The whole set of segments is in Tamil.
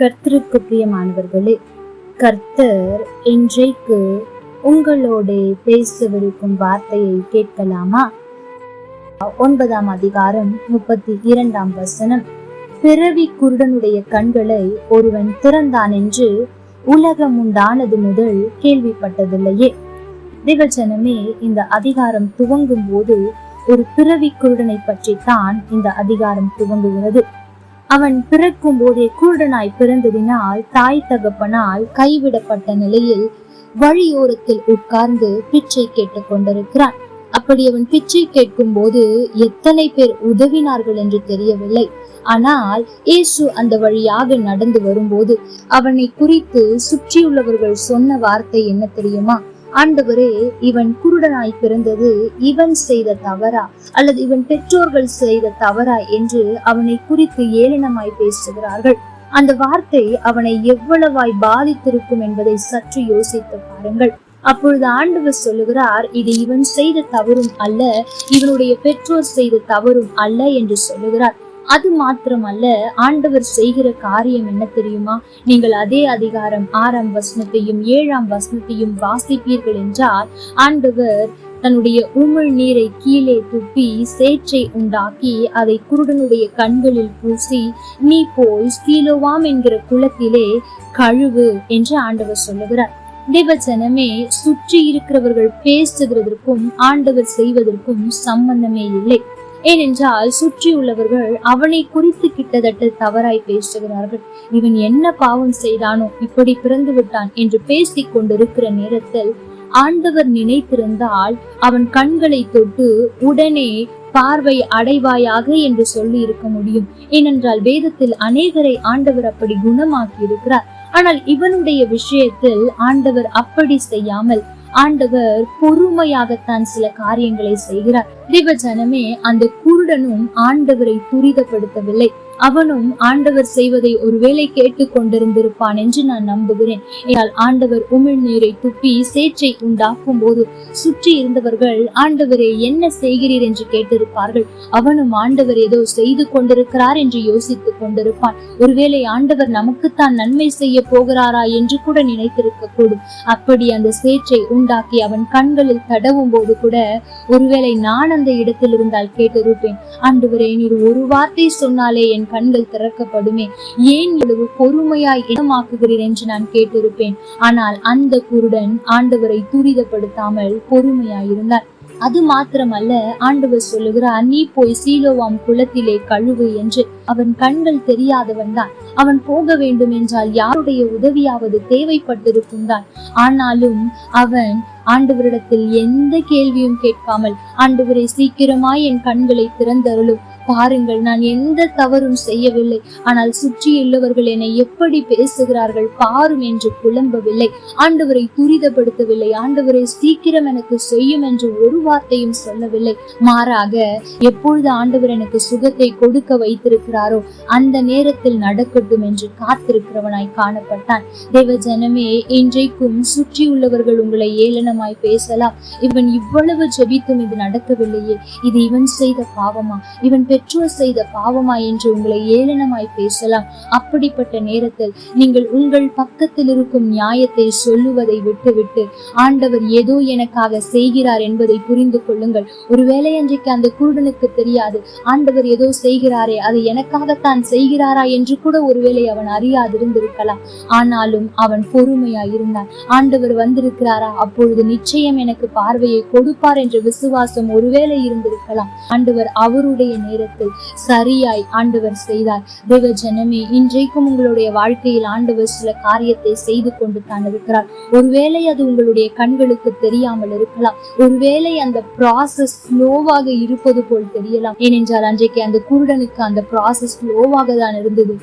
கர்த்தருக்கு பிரியமானவர்களே கர்த்தர் இன்றைக்கு உங்களோட பேசவிருக்கும் வார்த்தையை கேட்கலாமா? ஒன்பதாம் அதிகாரம் முப்பத்தி இரண்டாம் வசனம். பிறவி குருடனுடைய கண்களை ஒருவன் திறந்தான் என்று உலகம் உண்டானது முதல் கேள்விப்பட்டதில்லையே. தேவஜனமே இந்த அதிகாரம் துவங்கும் போது ஒரு பிறவி குருடனை பற்றித்தான் இந்த அதிகாரம் துவங்குகிறது. அவன் பிறக்கும் போதே குருடனாய் பிறந்ததினால் தாய் தகப்பனால் கைவிடப்பட்ட நிலையில் வழியோரத்தில் உட்கார்ந்து பிச்சை கேட்டுக் கொண்டிருக்கிறான். அப்படி அவன் பிச்சை கேட்கும் போது எத்தனை பேர் உதவினார்கள் என்று தெரியவில்லை. ஆனால் இயேசு அந்த வழியாக நடந்து வரும்போது அவனை குறித்து சுற்றியுள்ளவர்கள் சொன்ன வார்த்தை என்ன தெரியுமா? ஆண்டவரே இவன் குருடனாய் பிறந்தது இவன் செய்த தவறா? அல்லது இவன் பெற்றோர்கள் செய்த தவறா என்று அவனை குறித்து ஏளனமாய் பேசுகிறார்கள். அந்த வார்த்தை அவனை எவ்வளவாய் பாதித்திருக்கும் என்பதை சற்று யோசித்து பாருங்கள். அப்பொழுது ஆண்டவர் சொல்லுகிறார் இது இவன் செய்த தவறும் அல்ல இவனுடைய பெற்றோர் செய்த தவறும் அல்ல என்று சொல்லுகிறார். அது மாத்திரமல்ல ஆண்டவர் செய்கிற காரியம் என்ன தெரியுமா? நீங்கள் அதே அதிகாரம் ஆறாம் வசனத்தையும் ஏழாம் வசனத்தையும் வாசிப்பீர்கள் என்றால் ஆண்டவர் தன்னுடைய உமிழ் நீரை கீழே துப்பி சேற்றை உண்டாக்கி அதை குருடனுடைய கண்களில் பூசி நீ போய் ஸ்கீலோவாம் என்கிற குளத்திலே கழுவு என்று ஆண்டவர் சொல்லுகிறார். தேவஜனமே சுற்றி இருக்கிறவர்கள் பேசுகிறதற்கும் ஆண்டவர் செய்வதற்கும் சம்பந்தமே இல்லை. ஏனென்றால் சுற்றியுள்ளவர்கள் அவனை குறித்து கிட்டத்தட்ட தவறாய் பேசுகிறார்கள். இவன் என்ன பாவம் செய்தானோ இப்படி பிறந்து விட்டான் என்று பேசிக் கொண்டிருக்கிற நேரத்தில் ஆண்டவர் நினைத்திருந்தால் அவன் கண்களை தொட்டு உடனே பார்வை அடைவாயாக என்று சொல்லி இருக்க முடியும். ஏனென்றால் வேதத்தில் அநேகரை ஆண்டவர் அப்படி குணமாக்கி இருக்கிறார் ஆனால் இவனுடைய விஷயத்தில் ஆண்டவர் அப்படி செய்யாமல் ஆண்டவர் பொறுமையாகத்தான் சில காரியங்களை செய்கிறார். தேவ ஜனமே அந்த குருடனும் ஆண்டவரை துரிதப்படுத்தவில்லை. அவனும் ஆண்டவர் செய்வதை ஒருவேளை கேட்டு கொண்டிருந்திருப்பான் என்று நான் நம்புகிறேன். ஏனால் ஆண்டவர் உமிழ்நீரை துப்பி சேற்றை உண்டாக்கும் போது சுற்றி இருந்தவர்கள் ஆண்டவரே என்ன செய்கிறீர் என்று கேட்டிருப்பார்கள். அவனும் ஆண்டவர் ஏதோ செய்து கொண்டிருக்கிறார் என்று யோசித்துக் கொண்டிருப்பான். ஒருவேளை ஆண்டவர் நமக்குத்தான் நன்மை செய்ய போகிறாரா என்று கூட நினைத்திருக்க கூடும் அப்படி அந்த சேற்றை உண்டாக்கி அவன் கண்களில் தடவும் போது கூட ஒருவேளை நான் அந்த இடத்தில் இருந்தால் கேட்டிருப்பேன். ஆண்டவரே நீர் ஒரு வார்த்தை சொன்னாலே என் கண்கள் திறக்கப்படுமே. ஏன் இவ்வளவு பொறுமையாய் இடமாக்குகிறீர் என்று நான் கேட்டிருப்பேன். ஆனால் அந்த குருடன் ஆண்டவரை துரிதப்படுத்தாமல் பொறுமையாயிருந்தார். அது மாத்திரமல்ல ஆண்டவர் சொல்லுகிறார் நீ போய் சீலோவாம் குளத்திலே கழுவு என்று. அவன் கண்கள் தெரியாதவன் தான். அவன் போக வேண்டும் என்றால் யாருடைய உதவியாவது தேவைப்பட்டிருக்கும் தான். ஆனாலும் அவன் ஆண்டவரிடத்தில் எந்த கேள்வியும் கேட்காமல் ஆண்டவரை சீக்கிரமாய் என் கண்களை திறந்தருளும். பாருங்கள் நான் எந்த தவறும் செய்யவில்லை. ஆனால் சுற்றி உள்ளவர்கள் என்னை எப்படி பேசுகிறார்கள் பாரும் என்று புலம்பவில்லை ஆண்டவரை துரிதப்படுத்தவில்லை. ஆண்டவரை சீக்கிரம் எனக்கு செய்யும் என்று ஒரு வார்த்தையும் சொல்லவில்லை. மாறாக எப்பொழுது ஆண்டவர் எனக்கு சுகத்தை கொடுக்க வைத்திருக்கிறாரோ அந்த நேரத்தில் நடக்கட்டும் என்று காத்திருக்கிறவனாய் காணப்பட்டான். தேவ ஜனமே இன்றைக்கும் சுற்றியுள்ளவர்கள் உங்களை ஏளனமாய் பேசலாம். இவன் இவ்வளவு ஜெபித்தும் இது நடக்கவில்லையே. இது இவன் செய்த பாவமா? இவன் பெற்றோர் செய்த பாவமா என்று உங்களை ஏளனமாய் பேசலாம். அப்படிப்பட்ட நேரத்தில் நீங்கள் உங்கள் பக்கத்தில் இருக்கும் நியாயத்தை சொல்லுவதை விட்டுவிட்டு ஆண்டவர் ஏதோ எனக்காக செய்கிறார் என்பதை புரிந்து கொள்ளுங்கள். ஒருவேளை அன்றைக்கு அந்த குருடனுக்கு தெரியாது ஆண்டவர் ஏதோ செய்கிறாரே அது எனக்காகத்தான் செய்கிறாரா என்று கூட ஒருவேளை அவன் அறியாதிருந்திருக்கலாம். ஆனாலும் அவன் பொறுமையாய் இருந்தான். ஆண்டவர் வந்திருக்கிறாரா? அப்பொழுது நிச்சயம் எனக்கு பார்வையை கொடுப்பார் என்ற விசுவாசம் ஒருவேளை இருந்திருக்கலாம். ஆண்டவர் அவருடைய நேரம் நேரத்தில் சரியாய் ஆண்டவர் செய்தார். தேவ ஜனமே இன்றைக்கும் உங்களுடைய வாழ்க்கையில் ஆண்டவர் சில காரியத்தை செய்து கொண்டு தான் இருக்கிறார். ஒருவேளை அது உங்களுடைய கண்களுக்கு தெரியாமல் இருக்கலாம். ஒருவேளை அந்த ப்ராசஸ் ஸ்லோவாக இருப்பது போல் தெரியலாம். ஏனென்றால் அன்றைக்கு அந்த குருடனுக்கு அந்த ப்ராசஸ் ஸ்லோவாக தான் இருந்தது.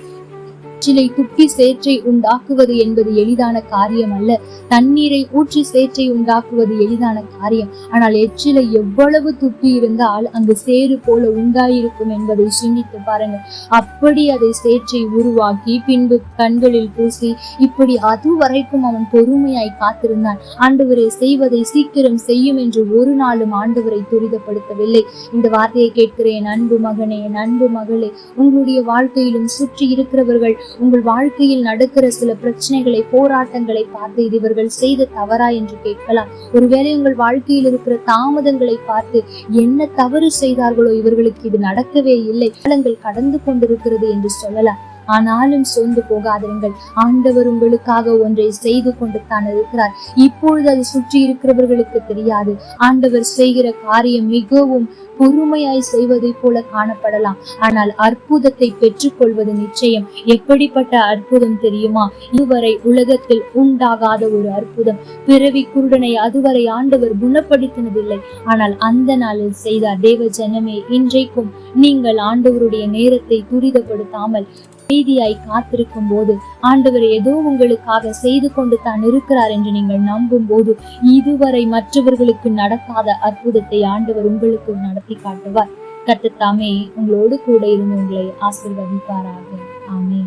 எச்சிலை துப்பி சேற்றை உண்டாக்குவது என்பது எளிதான காரியம் அல்ல. தண்ணீரை ஊற்றி சேற்றை உண்டாக்குவது எளிதான காரியம். ஆனால் எச்சிலை எவ்வளவு துப்பி இருந்தால் அங்கு சேறு போல உண்டாயிருக்கும் என்பதை சிந்தித்து பாருங்க அப்படி அதை சேற்றை உருவாக்கி பின்பு கண்களில் பூசி இப்படி அது வரைக்கும் அவன் பொறுமையாய் காத்திருந்தான். ஆண்டவரை செய்வதை சீக்கிரம் செய்யும் என்று ஒரு நாளும் ஆண்டவரை துரிதப்படுத்தவில்லை. இந்த வார்த்தையை கேட்கிற என் அன்பு மகனே என் அன்பு மகளே உங்களுடைய வாழ்க்கையிலும் சுற்றி இருக்கிறவர்கள் உங்கள் வாழ்க்கையில் நடக்கிற சில பிரச்சனைகளை போராட்டங்களை பார்த்து இது இவர்கள் செய்த தவறா என்று கேட்கலாம். ஒருவேளை உங்கள் வாழ்க்கையில் இருக்கிற தாமதங்களை பார்த்து என்ன தவறு செய்தார்களோ இவர்களுக்கு இது நடக்கவே இல்லை. காலங்கள் கடந்து கொண்டிருக்கிறது என்று சொல்லலாம். ஆனாலும் சோர்ந்து போகாதிருங்கள். ஆண்டவர் உங்களுக்காக ஒன்றை செய்து கொண்டு தான் இருக்கிறார். இப்பொழுது அது சுற்றி இருக்கிறவர்களுக்கு தெரியாது. ஆண்டவர் செய்கிற காரியம் மிகவும் பொறுமையாய் செய்வதை போல காணப்படலாம். ஆனால் அற்புதத்தை பெற்றுக்கொள்வது நிச்சயம். எப்படிப்பட்ட அற்புதம் தெரியுமா? இதுவரை உலகத்தில் உண்டாகாத ஒரு அற்புதம். பிறவி குருடனை அதுவரை ஆண்டவர் குணப்படுத்தினதில்லை. ஆனால் அந்த நாளில் செய்தார் தேவ ஜனமே இன்றைக்கும் நீங்கள் ஆண்டவருடைய நேரத்தை துரிதப்படுத்தாமல் மீதியாய் காத்திருக்கும் போது ஆண்டவர் ஏதோ உங்களுக்காக செய்து கொண்டு தான் இருக்கிறார் என்று நீங்கள் நம்பும் போது இதுவரை மற்றவர்களுக்கு நடக்காத அற்புதத்தை ஆண்டவர் உங்களுக்கு நடத்தி காட்டுவார். கட்டுத்தாமே உங்களோடு கூட இருந்து உங்களை ஆசிர்வதிப்பாராக. ஆமே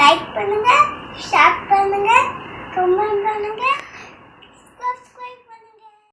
லைக் பண்ணுங்க ஷேர் பண்ணுங்க கமெண்ட் பண்ணுங்க.